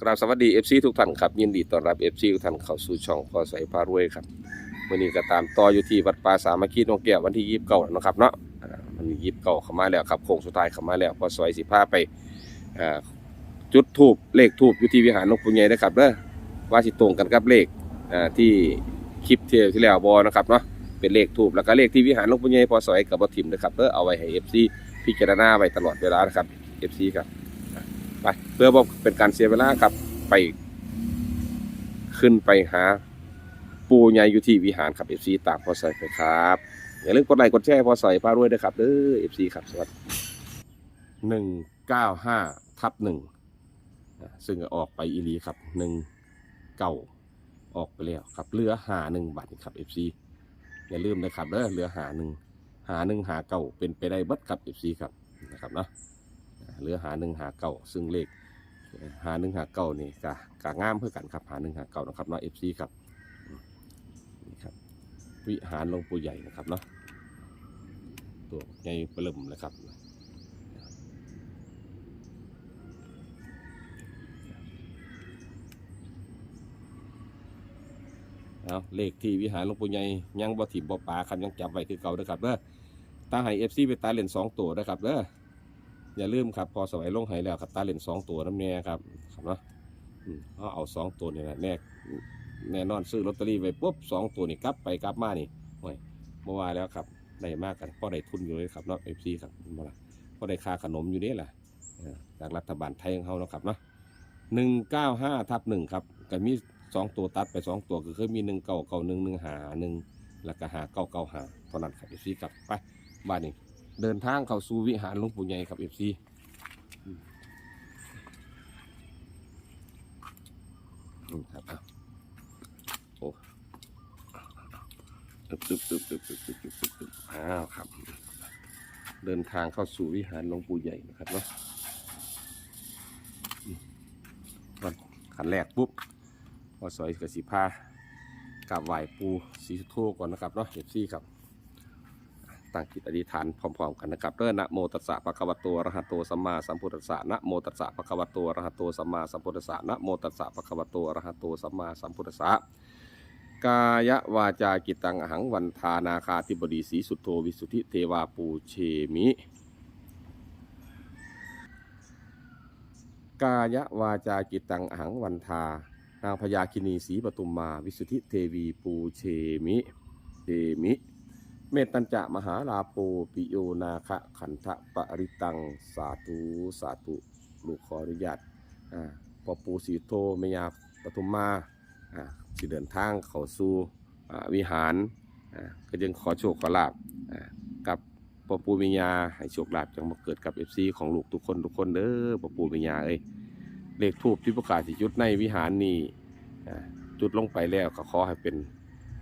กราบสวัสดี FC ทุกท่านครับยินดีต้อนรับ FC ทุกท่านเข้าสู่ช่องพอใสพารวยครับวันนี้ก็ตามต่ออยู่ที่วัดป่าสามัคคีน้องแก้ววันที่ยี่สิบเก้านะครับเนาะอ่าวันมียี่สิบเก้าเข้ามาแล้วครับโค้งสุดท้ายเข้ามาแล้วพอสวยสิพาไปจุดทูบเลขทูบอยู่ที่วิหารหลวงปู่ใหญ่นะครับเด้อว่าสิตรงกันกับเลขที่คลิปเที่ที่แล้วบอนะครับเนาะเป็นเลขทูบแล้วก็เลขที่วิหารหลวงปู่ใหญ่พอสวยกับบ่ทิมนะครับเด้อเอาไว้ให้ FC พิจารณาไว้ตลอดเวลานะครับ FC ครับ ไปเพื่อบอกเป็นการเสียเวลาครับไป ขึ้นไปหา ปูใหญ่อยู่ที่วิหารครับเอฟซีตามพอใส่ไปครับอย่าลืมกดไลค์กดแชร์พอใส่พารวยด้วยครับเด้อเอฟซีครับสวัสดีหนึ่งเก้าห้าทับหนึ่งซึ่งออกไปอีลีครับหนึ่งเก้าออกไปแล้วครับเหลือหาหนึ่งบาทครับเอฟซีอย่าลืมนะครับเด้อเหลือหาหนึ่งหาหนึ่งหาเก้าเป็นไปได้บัดครับเอฟซีครับนะครับเนาะ เหลือหาหนึ่งหาเก่าซึ่งเลขหาหนึ่งหาเก่านี่กะกะงามเพื่อกันครับหาหนึ่งหาเก่านะครับเนาะเอฟซีครับนี่ครับ วิหารหลวงปู่ใหญ่นะครับเนาะตัวใหญ่เปริ่มเลยครับเอาเลขที่วิหารหลวงปู่ใหญ่ยังบ่ถิ่มบ่ปลาครับยังจับไว้คือเก่าเด้อครับเด้อตาให้เอฟซีไปตาเล่นสองตัวเด้อครับเด้อ อย่าลืมครับพอสมัยลงไหแล้วครับตาเล่นสองตัวน้ำแน่ครับครับเนาะเขาเอาสองตัวนี่แหละแน่แน่นอนซื้อลอตเตอรี่ไปปุ๊บสองตัวนี่กลับไปกลับมานี่โอ้ยเมื่อวานแล้วครับได้มากกันพอได้ทุนอยู่เลยครับเนาะเอฟซีครับมาละพอได้ค่าขนมอยู่นี่แหละจากรัฐบาลไทยของเขาเนาะครับเนาะหนึ่งเก้าห้าทับหนึ่งครับก็มีสองตัวตัดไปสองตัวคือมีหนึ่งเก้าเก้าหนึ่งหนึ่งหาหนึ่งแล้วก็หาเก้าเก้าหาเท่านั้นครับเอฟซีครับไปบ้านนี้ เดินทางเข้าสู่วิหารหลวงปู่ใหญ่ครับเอฟซีครับอะโอ้ตึ๊บตึ๊บตึ๊บตึ๊บตึ๊บตึ๊บตึ๊บตึ๊บตึ๊บอ้าวครับ เดินทางเข้าสู่วิหารหลวงปู่ใหญ่นะครับเนาะอืมก่อนขันแรกปุ๊บพอสวยกับสีผ้ากราบไหว้ปูสีสุโธก่อนนะครับเนาะเอฟซีครับ ตั้งจิตอธิษฐานพร้อมๆกันนะครับเริ่นะโมตัสสะภะคะวะโตอะระหะโตสัมมาสัมพุทธัสสะนะโมตัสสะภะคะวะโตอะระหะโตสัมมาสัมพุทธัสสะนะโมตัสสะภะคะวะโตอะระหะโตสัมมาสัมพุทธัสสะกายวาจากิตังอหังวันทานาคาธิบดีสีสุทโธวิสุทธิเทวาปูเชมิ กายวาจากิตังอหังวันทานางพญาคินีสีปทุมมา วิสุทธิเทวีปูเชมิเชมิ เมตัญจะมหาลาโภปิโยนาคะขันธปริตัง สาธุสาธุลูกขออนุญาตอ่าปอปูสีโทเมยาปทุมมาอ่าสิเดินทางเข้าสู่อ่าวิหารอ่าก็จึงขอโชคขอลาบอ่ากับปอปูเมยาให้โชคลาภจังมาเกิดกับเอฟซีของลูกทุกคนทุกคนเด้อปอปูเมยาเอ้ยเลขทูบที่ประกาศจุดในวิหารนี่อ่าจุดลงไปแล้วก็ขอให้เป็น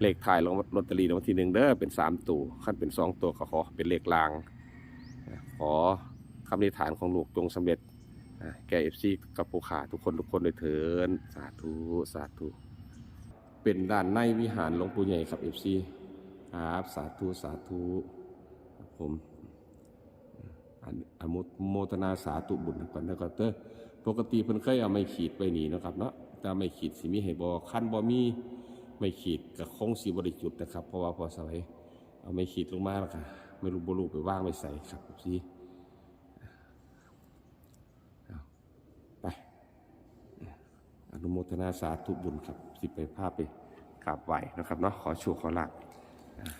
เลขถ่ายลงลอตเตอรี่รางวัลที่หนึ่งเด้อเป็นสามตัวขั้นเป็นสองตัวก็ขอเป็นเลขลาง ขอคำนิฐานของหลูกจงสำเร็จแก่เอฟซีกับผู้ขาทุกคนทุกคนเลยเถินสาธุสาธุเป็นด้านในวิหารหลวงปู่ใหญ่ครับเอฟซีครับสาธุสาธุผมอันอนุโมทนาสาธุบุญก่อนนะครับเด้อปกติเพิ่นเคยเอาไม่ขีดไปนี่นะครับเนาะแต่ไม่ขีดสิมีให้บอขั้นบอมี ไม่ขีดกับคงสีบริจุดนะครับ เพราะว่าพอสมัยเอาไม่ขีดลงมาแล้วค่ะไม่รู้บรูไปว่างไปใส่ครับพี่เอาไป อนุโมทนาสาธุบุญครับ สิไปภาพไปกราบไหวนะครับเนาะขอชูขอลาบ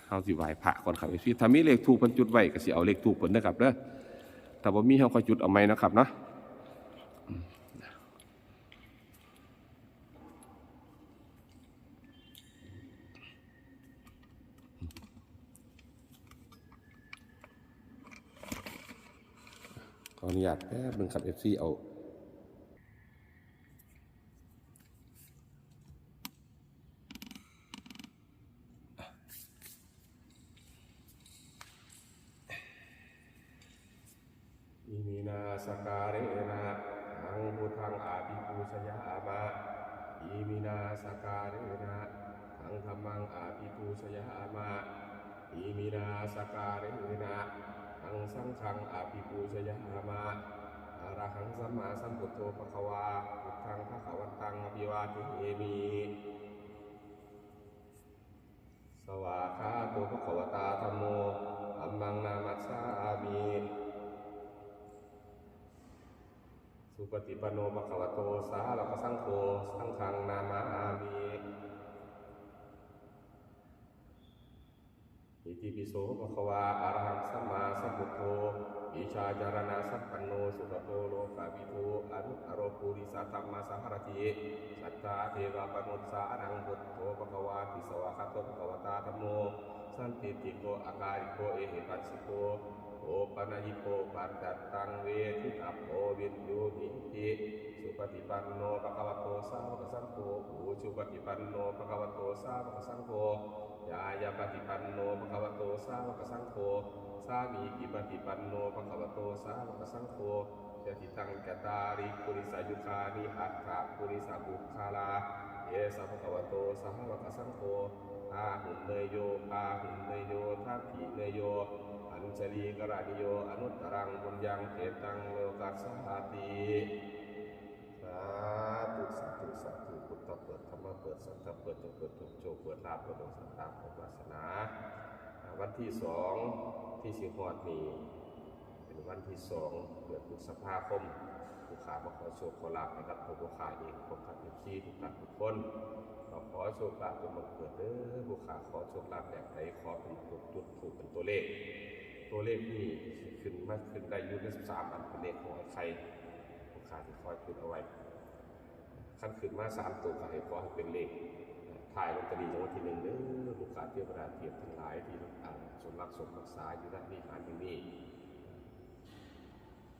เอาสิไหวพระก่อนครับพี่ถ้ามีเลขถูกพิ่นจุดไหวก็สิเอาเลขถูกเพิ่นะครับเด้อแต่บ่มีเฮาก็จุดเอาไหมนะครับเนาะ ข ออนุญาตแป๊บนึงครับเอฟซีเอาอิมินาสการเรนะหังพุทธังอาภิปูชยามาอิมินาสการเรนะหังธรรมังอาภิปูชยามาอิมินาสการเรนะ หังสังฆังอาภิปูชยามาอะระหังสัมมาสัมพุทโธภะคะวาพุทธังภะคะวันตังอภิวาทิเทมิสวาคาโตภะคะวตาธัมโมธัมมังนามัสสามิสุปฏิปโนภะคะวะโตสาวกสังโฆสังฆังนามาอิติ ปิโสภคะวาอะระหังสัมมาสัมพุทโธอิชาจารณะสัพปันโนสุขโตโลกาวิทูอนุตตรโรปุริสธรรมสังฆรติสัทธาเทวปนุสสานังพุทโธภะควาติสวะคาโตภะควตาธัมโม สันติติโกอาการิโกเอหิปัสสิโกโอปัญิโกปัจจตังเวทิตัปโอวินยูหิติสุปฏิปันโนภะควโตสาวกสังโฆอุชุปฏิปันโนภะควโตสาวกสังโฆ ยายาปฏิปันโนภะคะวะโตสาวกสังโฆสามีกิปฏิปันโนภะคะวะโตสาวกสังโฆยะติตังกตาริปุริสายุคานิอัตถะปุริสาบุคคาลาเยสะภะคะวะโตสาวกสังโฆอาหุนเนยโยอาหุนเนยโยทัพถิเนยโยอัญชลีกราณิโยอนุตตรังบุญยังเขตังโลกัสสาติสาธุสาธุสาธุ พุทธเปิดธรรมเปิดสังฆเปิดจงเปิดทุกโชเปิดลาภเปิดดวงสันตามของวาสนาวันที่สองที่สิงหอดนี้เป็นวันที่สองเดือนพฤษภาคมผู้ขามาขอโชคขอลาภนะครับตัวผู้ขาเองผมขับเอฟซีทุกท่านทุกคนเราขอโชคลาภจนมันเกิดเด้อผู้ขาขอโชคลาภแบบไหนขอเป็นตัวจุดถูกเป็นตัวเลข ตัวเลขนี่ขึ้นมาขึ้นได้ยุ่ในสิบสามอันเป็นเลขของไอ้ใครลูกค้าที่คอยขึ้นเอาไว้ ขั้นขึ้นมาสามตัวก็ให้ขอให้เป็นเลขถ่ายลอตเตอรี่รางวัลที่หนึ่งเด้อลูกค้าเทวดาเทียบทั้งหลายที่อ่าสมรักสมรักษาอยู่ด้านนี้หารอยู่นี่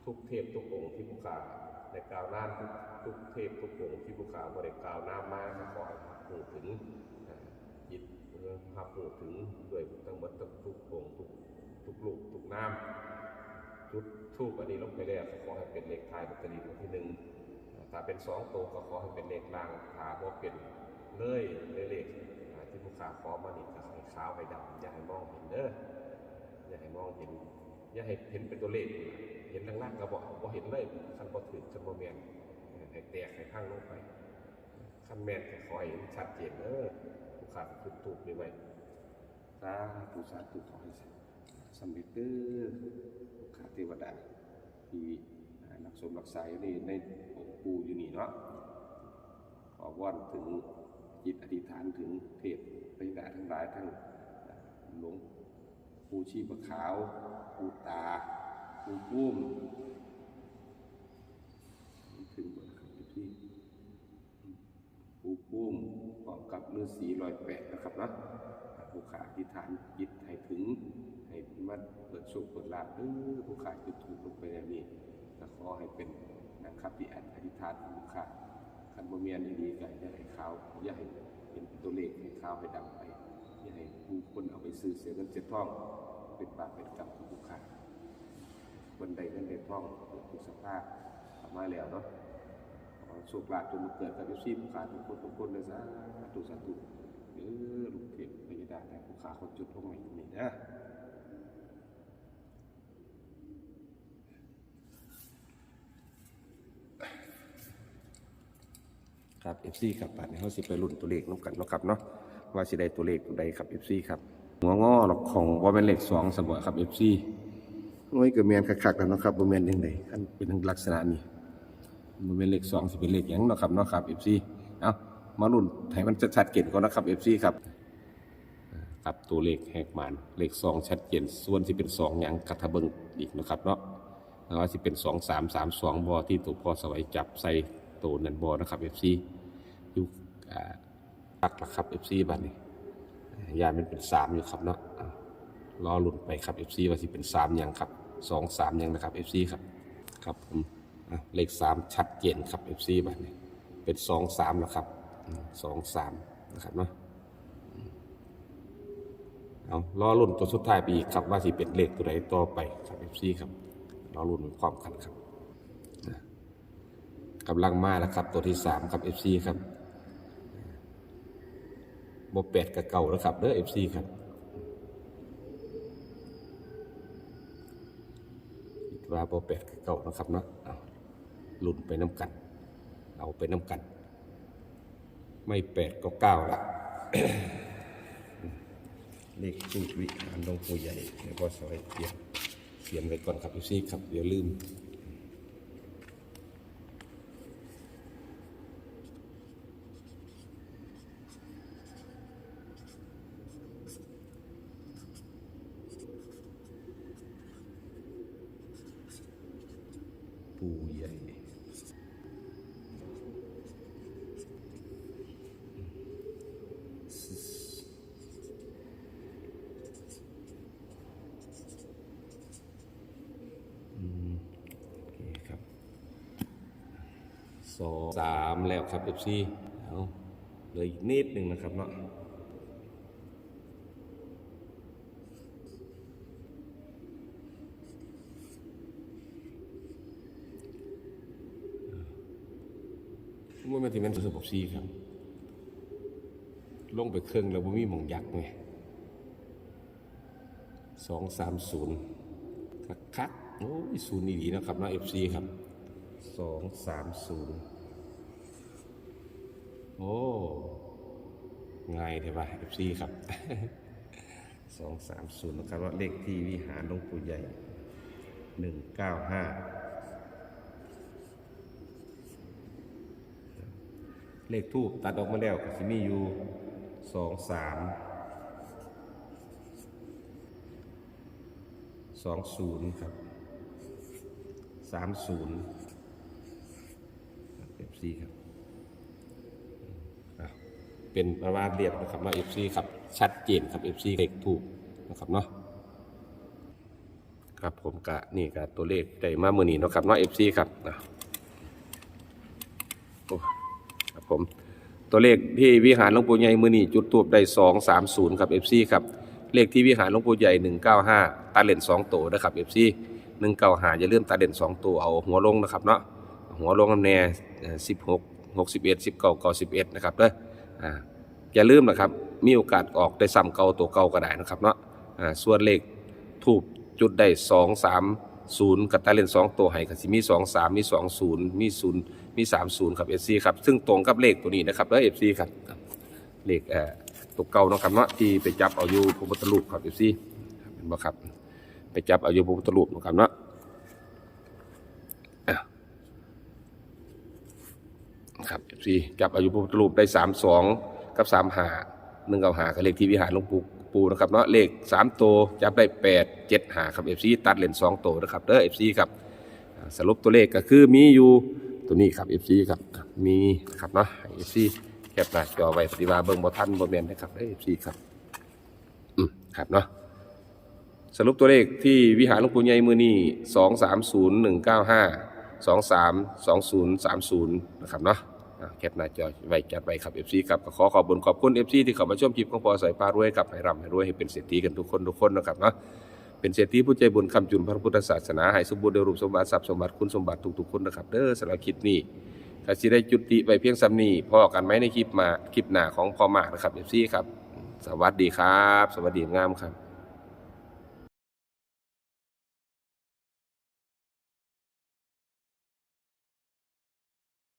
ทุกเทพทุกองค์ที่ผู้ขาได้กล่าวน้ำทุกทุกเทพทุกองค์ที่ผู้ขาบริกล่าวน้ำมากขอให้พูถึงจิตเรื่องภาพพูถึงด้วยทั้งหมดทั้งทุกองค์ทุกทุกลูกทุกน้ำจุดทูปอันนี้ลงไปแล้วขอให้เป็นเลขท้ายลอตเตอรี่รางวัลที่หนึ่ง ถ้าเป็นสองตัวก็ขอให้เป็นเลขล่างถ้าบ่เป็นเลยเลยเลขที่ผู้ขาขอมานี่ก็ให้ขาวให้ดำอย่าให้มองเห็นเด้ออย่าให้มองเห็นอย่าให้เห็นเป็นตัวเลขเห็นล่างๆก็บอกบ่เห็นเลยคันบ่ถือคันบ่แม่นให้แตกให้พังลงไปคันแมนก็ขอให้เห็นชัดเจนเด้อผู้ขาขึ้นถูกนี่ไว้สาธุสาธุขอให้สำเร็จเด้อข้าเทวดาที่ สมรักษาอยู่นี่ในองค์ปู่อยู่นี่เนาะขอวอนถึงจิตอธิษฐานถึงเทพพยดาทั้งหลายทั้งหลวงปู่ชีพขาวปู่ตาปู่ปุ้มถึงบนครับที่ปู่ปุ้มพร้อมกับฤาษีลอยแปดนะครับนะผู้ขาอธิษฐานจิตให้ถึงให้มันเปิดโชคเปิดลาภเออผู้ขาจุดถูกลงไปแล้วนี่ก็ ขอให้เป็นนะครับที่อธิษฐานของผู้าคันบ่เมียนดีๆก็อย่าให้ขาวอย่าให้เป็นตัวเลขให้ขาวให้ดำไปอย่าให้ผู้คนเอาไปซื้อเสียเงินเสียทองเป็นบาปเป็นกรรมของผู้าคนใดเงินใดทองเกิดทุกสภาพทำมาแล้วเนาะขอโชคลาภจนมาเกิดกับยุซีผู้ขาทุกคนทุกคนเลยสาธุสาธุเออลูกเทพพยดาแต่ผู้ขาคนจุดลงใหม่ตรงนี้นะ ครับ FC ครับบัดนี้เขาสิไปรุ่นตัวเลขน้ำกันเนาะครับเนาะว่าสิได้ตัวเลขตัวใดครับ FC ครับหัวงอหรอกของว่าเป็นเลขสองเสมบูรณ์ครับ FC โอ้ยก็แมนคักๆแล้วเนาะครับบ่แมนยังไงอันเป็นลักษณะนี้บ่แม่นเลขสองสิเป็นเลขหยังเนาะครับเนาะครับ FC เอามารุ่นให้มันชัดเจนก่อนนะครับ FC ครับครับตัวเลขแหกมันเลขสองชัดเจนส่วนที่เป็นสองอย่างกัทะเบิงอีกนะครับเนาะแล้วก็สิเป็นสองสามสามสองบอที่ตัวพ่อสวัยจับใส่ ตัวนันบอนะครับเอฟซีอยู่ตักละครับเอฟซีบัดนี้ยานมันเป็นสามอยู่ครับเนาะรอลุ่นไปครับเอฟซีว่าสิเป็นสามอย่างครับสองสามอย่างนะครับเอฟซีครับครับผมเลขสามชัดเจนครับเอฟซีบัดนี้เป็นสองสามแล้วครับสองสามนะครับเนาะเอารอรุ่นตัวสุดท้ายไปอีกครับว่าสิเป็นเลขตัวไหนต่อไปครับ FC ครับรอรุ่นเป็นความกันครับ กำลังมาแล้วครับ ตัวที่สามครับ FC ครับโมแปดกับเก่าแล้วครับเด้อ FC ครับคิดว่าโมแปดกับเก่านะครับเนาะเอาลุ่นไปน้ำกัน เอาไปน้ำกัน ไม่แปดก็เก้าละเลขสูตรวิหารหลวงปู่ใหญ่แล้วก็สวยเขียนเขียนไว้ก่อนครับพี่ซี่ครับเดี๋ยวลืม ปู่ใหญ่ โอเคครับ สองสามแล้วครับเอฟซีเอาเหลยอีกนิดหนึ่งนะครับเนาะว่ามันที่มันระบบซีครับ ลงไปเครื่องแล้วบ่มีหมองยักษ์ไงสองสามศูนย์คักคักโอ้ยศูนย์ดีๆนะครับเนาะเอฟซีครับสองสามศูนย์ โอ้ง่ายเลยป่ะเอฟซีครับสองสามศูนย์นะครับว่าเลขที่วิหารหลวงปู่ใหญ่หนึ่งเก้าห้าเลขทูบตัดออกมาแล้วก็จะมีอยู่สองสามสองศูนย์ครับสามศูนย์เอฟซีครับ เป็นประมาณเรียบนะครับว่าเอฟซีครับชัดเจนครับเอฟซีเลขถูกนะครับเนาะครับผมกะนี่กะตัวเลขได้มามือนี้นะครับเนาะเอฟซีครับนะครับผมตัวเลขที่วิหารหลวงปู่ใหญ่มือนี้จุดตูบได้สองสามศูนย์ครับเอฟซีครับเลขที่วิหารหลวงปู่ใหญ่หนึ่งเก้าห้าตาเลนสองตัวนะครับเอฟซีหนึ่งเก้าห้าอย่าลืมตาเลนสองตัวเอาหัวลงนะครับเนาะหัวลงน้ำแน่สิบหกหกสิบเอ็ดสิบเก้าเก้าสิบเอ็ดนะครับเด้อ อ่าอย่าลืมนะครับ มีโอกาสออกได้ซ้ำเก่าตัวเก่าก็ได้นะครับเนาะอ่าส่วนเลขทูบจุดได้สองสามศูนย์กับตาเลนสองตัวให้ก็สิมีสองสามมีสองศูนย์มีศูนย์มีสามศูนย์ครับเอฟซีครับ ซึ่งตรงกับเลขตัวนี้นะครับเด้อเอฟซีครับเลขเอ่อตัวเก่าเนาะครับเนาะที่ไปจับเอาอยู่พระพุทธรูปครับเอยู่ซี่เห็นบ่ครับ ไปจับเอาอยู่พระพุทธรูปเนาะครับเนาะ ครับซี่จับอายู่พระพุทธรูปได้สามสองกับสามหาหนึ่งเก้าหากับเลขที่วิหารหลวงปู่ปูนะครับเนาะเลขสามตัวจับได้แปดเจ็ดหาครับเอฟซีตัดเลนสองตัวนะครับเด้อเอฟซีครับสรุปตัวเลขก็คือมีอยู่ตัวนี้ครับเอฟซีครับมีนะครับเนาะเอฟซีแคปหน้าจอไว้ปฏิว่าเบิ่งบ่ทันบ่แมนนะครับเอ้ยพี่ครับอืมครับเนาะสรุปตัวเลขที่วิหารหลวงปู่ใหญ่มื้อนี้230195 232030นะครับเนาะ แคปหน้าจอไว้จัดไว้ครับ FC ครับขอขอบุญขอบคุณ FC ที่เข้ามาชมคลิปของพอสายฟ้ารวยกับให้ร่ำให้รวยให้เป็นเศรษฐีกันทุกคนทุกคนนะครับเนาะเป็นเศรษฐีผู้ใจบุญคำจุนพระพุทธศาสนาให้สมบูรณ์ด้วยรูปสมบัติทรัพย์สมบัติคุณสมบัติทุกๆคนนะครับเด้อสำหรับคลิปนี้ก็สิได้จุติไปเพียงซ้ำนี้พอกันไหมในคลิปมาคลิปหน้าของพอมากนะครับเอฟซีครับ สวัสดีครับ สวัสดีงามครับ